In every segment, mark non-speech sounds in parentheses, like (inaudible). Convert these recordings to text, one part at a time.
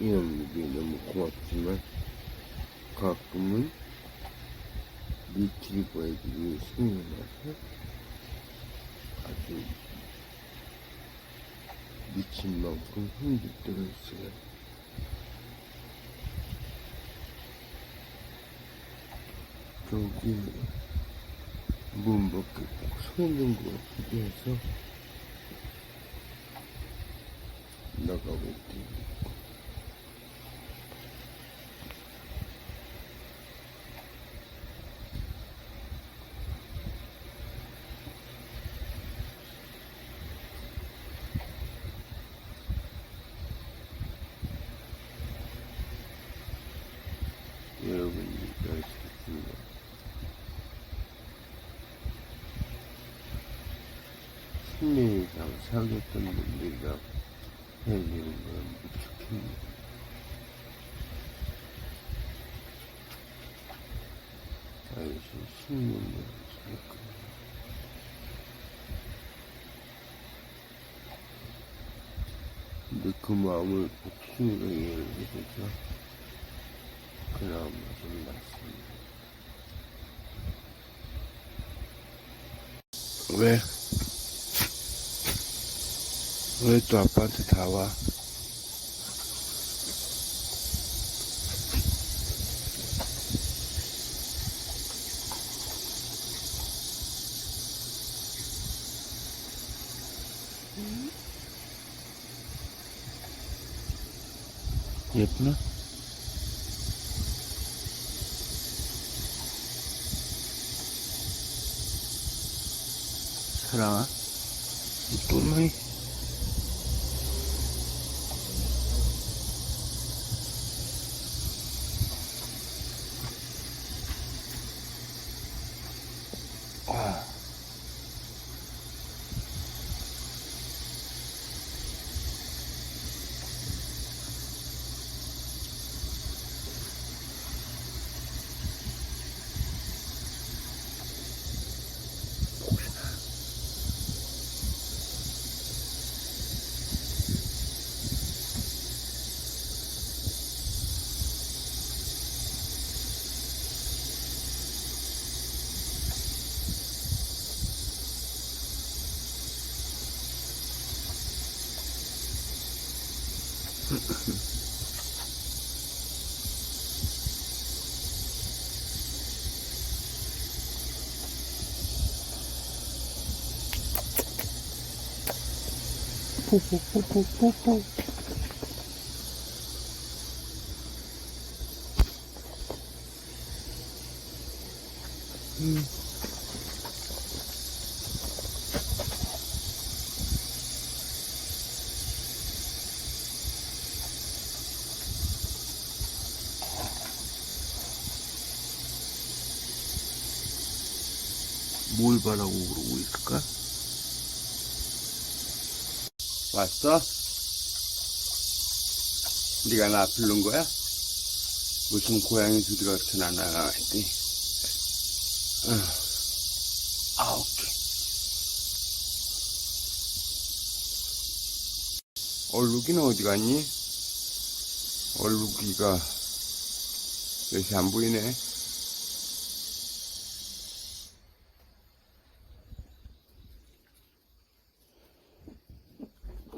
이놈들이 너무 고맙지만 가끔은 미치를 보여주기 위해 신이 나서 아주 미친 만큼 힘들 때가 있어요. 저기 문 밖에 꼭서 있는 것 같기도 해서 나가고 있대요. 10년 이상 사귀었던 분들과 헤어지는 건 무척입니다. 아이씨, 10년을 사귀었거든요. 근데 그 마음을 복숭이가 이해를 해줘서 그나마 좀 낫습니다. 왜? 왜또 아빠한테 다 와? 예쁘나? 사랑아, 또 많이 아. 뽀뽀뽀뽀뽀뽀. 음. 뭘 바라고 그러고 있을까? 왔어? 네가 나 부른 거야? 무슨 고양이 소리 같은 하나가 어. 아 오케이 얼룩이는 어디 갔니? 얼룩이가 요새 안 보이네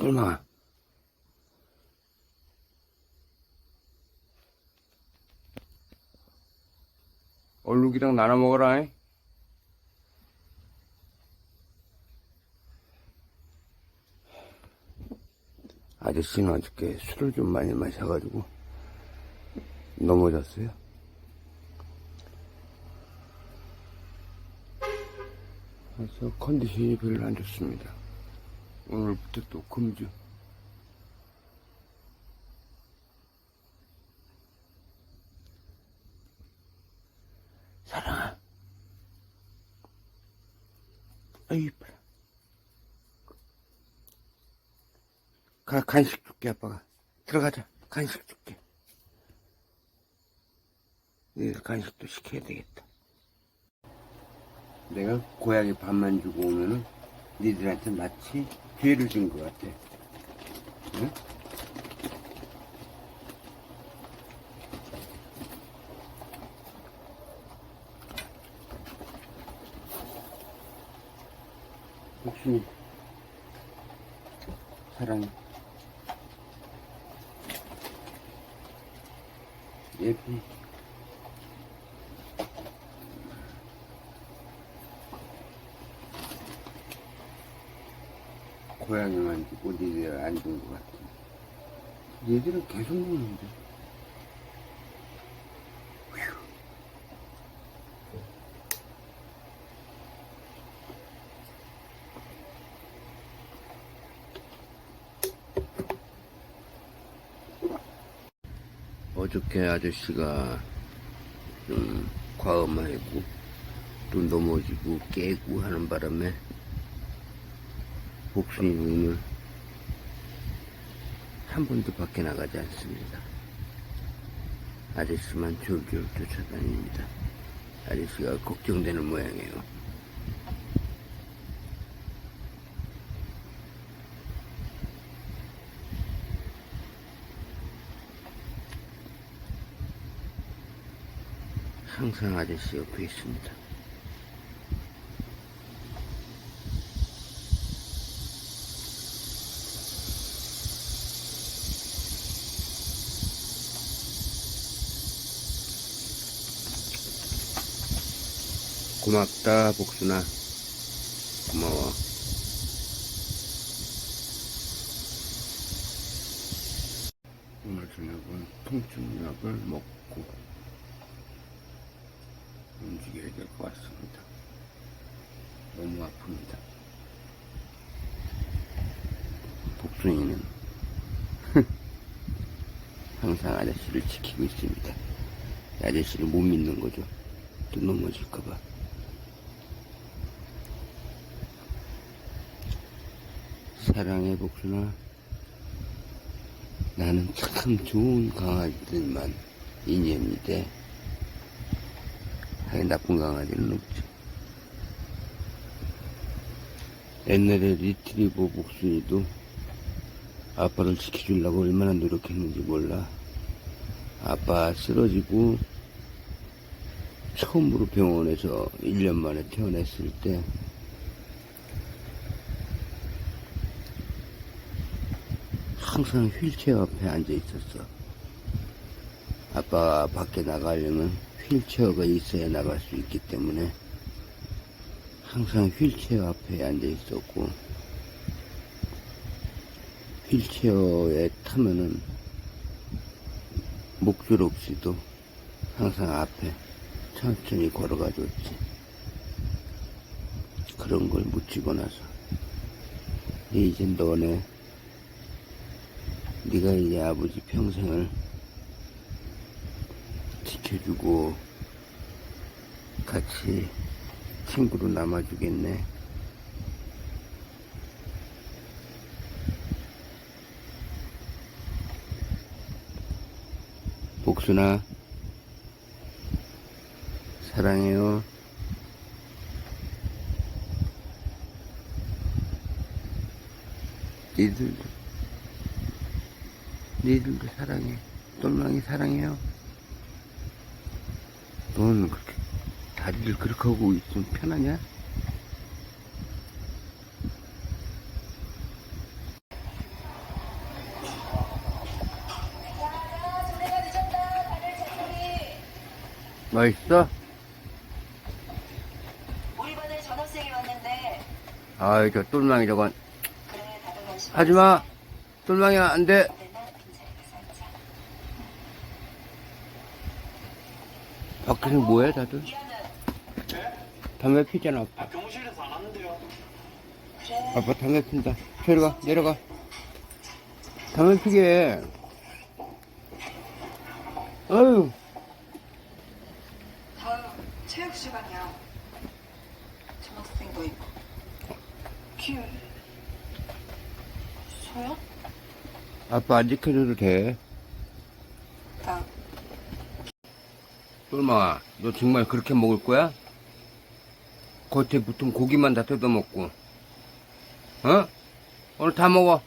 얼마 얼룩이랑 나눠 먹어라. 잉? 아저씨는 어저께 술을 좀 많이 마셔가지고 넘어졌어요. 그래서 컨디션이 별로 안 좋습니다. 오늘부터 또 금주. 사랑아. 아이, 이뻐라. 가, 간식 줄게, 아빠가. 들어가자. 간식 줄게. 니들 간식도 시켜야 되겠다. 내가 고양이 밥만 주고 오면은 니들한테 마치 기회를 준 것 같아. 응? 혹시 사랑해. 예비 고양이만 니들 안준 것 같아. 얘들은 계속 노는데. 어저께 아저씨가 좀 과음하고 또 넘어지고 깨고 하는 바람에 복순이 오늘 한 번도 밖에 나가지 않습니다. 아저씨만 졸졸 쫓아다닙니다. 아저씨가 걱정되는 모양이에요. 항상 아저씨 옆에 있습니다. 고맙다, 복순아. 고마워. 오늘 저녁은 통증약을 먹고 움직여야 될 것 같습니다. 너무 아픕니다. 복순이는 (laughs) 항상 아저씨를 지키고 있습니다. 아저씨를 못 믿는 거죠. 또 넘어질까봐. 사랑해 복순아. 나는 참 좋은 강아지들만 인연인데 하여 나쁜 강아지는 없죠. 옛날에 리트리버 복순이도 아빠를 지켜주려고 얼마나 노력했는지 몰라. 아빠 쓰러지고 처음으로 병원에서 1년 만에 태어났을 때 항상 휠체어 앞에 앉아 있었어. 아빠가 밖에 나가려면 휠체어가 있어야 나갈 수 있기 때문에 항상 휠체어 앞에 앉아 있었고 휠체어에 타면은 목줄 없이도 항상 앞에 천천히 걸어가 줬지. 그런 걸 묻히고 나서 이제 너네 네가 이제 아버지 평생을 지켜주고 같이 친구로 남아주겠네. 복순아, 사랑해요. 니들도, 니들도 사랑해. 똘망이 사랑해요. 넌 그렇게 다리를 그렇게 하고 있으면 편하냐? 맛있어? 우리 반에 전학생이 왔는데 아이, 저 똘망이 저건. 그래 다들 관심 하지 마! 똘망이야, 안 돼! 맨날 빈자리가 살자. 밖에서 뭐해, 다들? 담배 피잖아. 아, 교무실에서 안. 그래 아빠 담배 핀다. 저리 가, 내려가. 담배 피게 해. 어휴, 다음 체육 시간이야. 전학생도 있고. 큐. 소연? 아빠 안 지켜줘도 돼. 똘마, 너 정말 그렇게 먹을 거야? 겉에 붙은 고기만 다 뜯어먹고. 어? 오늘 다 먹어.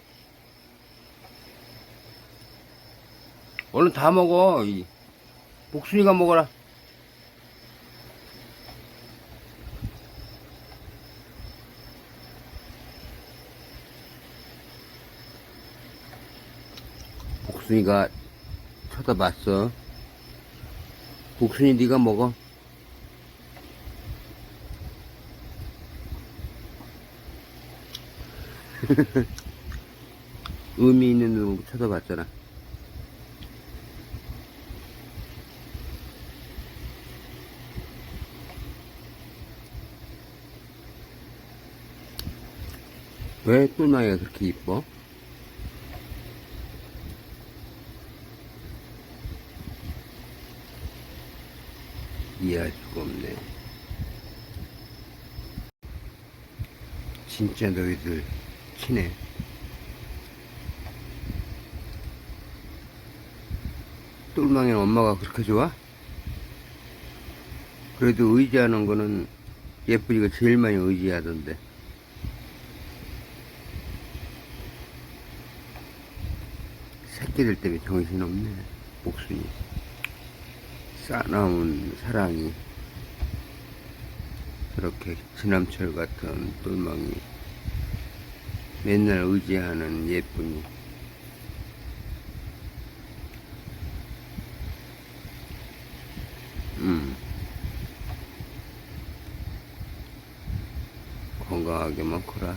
얼른 다 먹어. 이 복순이가 먹어라. 복순이가 쳐다봤어. 복순이 네가 먹어. (laughs) 의미 있는 눈으로 쳐다봤잖아. 왜 똘망이가 그렇게 이뻐? 이해할 수가 없네. 진짜 너희들 친해. 똘망이는 엄마가 그렇게 좋아? 그래도 의지하는 거는 예쁘이가 제일 많이 의지하던데. 새끼들 때문에 정신없네. 목순이. 싸나운 사랑이. 저렇게 지남철 같은 똘망이. 맨날 의지하는 예쁜이. 음. 건강하게만 커라.